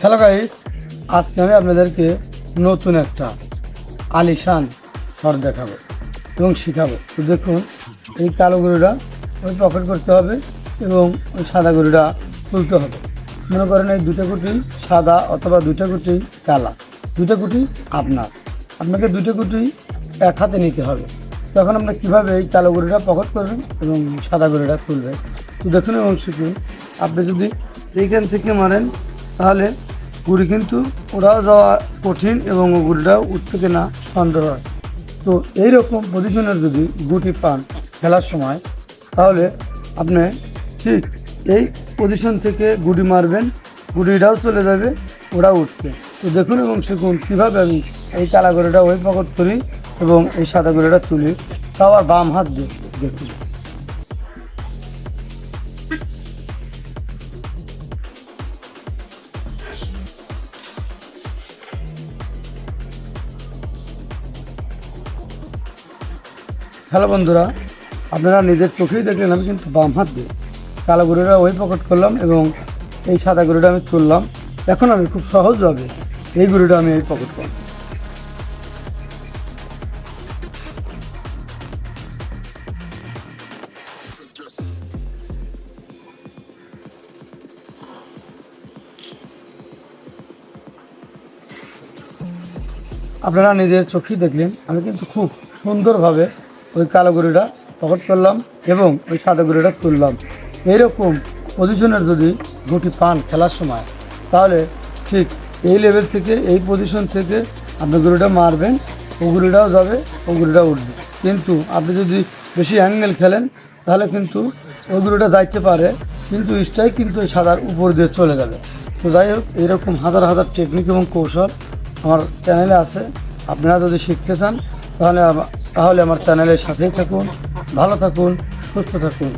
Hello guys আজকে আমি আপনাদেরকে নতুন একটা আলিশান স্বর দেখাবো এবং শেখাবো। তো দেখুন, এই কালো গরুটা ওই পকেট করতে হবে এবং ওই সাদা গরুটা তুলতে হবে। মনে করেন এই দুটো কুটি সাদা অথবা দুটো কুটি কালা। দুটো কুটি আপনার। আপনাকে দুটো কুটি এক হাতে নিতে হবে। তখন আমরা কীভাবে এই কালো গরুটা পকেট করবেন এবং সাদা গরুটা তুলবেন? তো দেখুন এবং শিখুন। আপনি যদি এইখান থেকে মারেন, তাহলে গুড়ি কিন্তু ওরাও যাওয়া কঠিন এবং গুড়িটাও উঠতে কিনা সন্দেহ হয়। তো এইরকম পজিশনের যদি গুটি পান খেলার সময়, তাহলে আপনি ঠিক এই পজিশন থেকে গুটি মারবেন, গুটিটাও চলে যাবে, ওরা উঠবে। তো দেখুন এবং শিখুন কীভাবে আমি এই কালা গড়িটা ওই পকট করি এবং এই সাদা গড়িটা তুলি, তাও আর বাম হাত দিয়ে দেখুন। হ্যালো বন্ধুরা, আপনারা নিজের চোখেই দেখলেন আমি কিন্তু বাম হাত দিয়ে। কালো গরুটা ওই পকেট করলাম এবং এই সাদা গরুটা আমি তুললাম। এখন আমি খুব সহজভাবে এই গরুটা আমি এই পকেট করলাম। আপনারা নিজের চোখেই দেখলেন, আমি কিন্তু খুব সুন্দরভাবে ওই কালো গরুটা পকেট করলাম এবং ওই সাদা গরুটা তুললাম। এইরকম পজিশনের যদি গুটি পান খেলার সময়, তাহলে ঠিক এই লেভেল থেকে, এই পজিশন থেকে আপনি গরুটা মারবেন, ও গরুটাও যাবে, ও গরুটা উঠবে। কিন্তু আপনি যদি বেশি অ্যাঙ্গেল খেলেন, তাহলে কিন্তু ওই গরুটা যাইতে পারে, কিন্তু স্ট্রাইক কিন্তু ওই সাদার উপর দিয়ে চলে যাবে। তো যাই হোক, এরকম হাজার হাজার টেকনিক এবং কৌশল আমার চ্যানেলে আছে। আপনারা যদি শিখতে চান, তাহলে তাহলে আমার চ্যানেলের সাথেই থাকুন ভালো থাকুন সুস্থ থাকুন।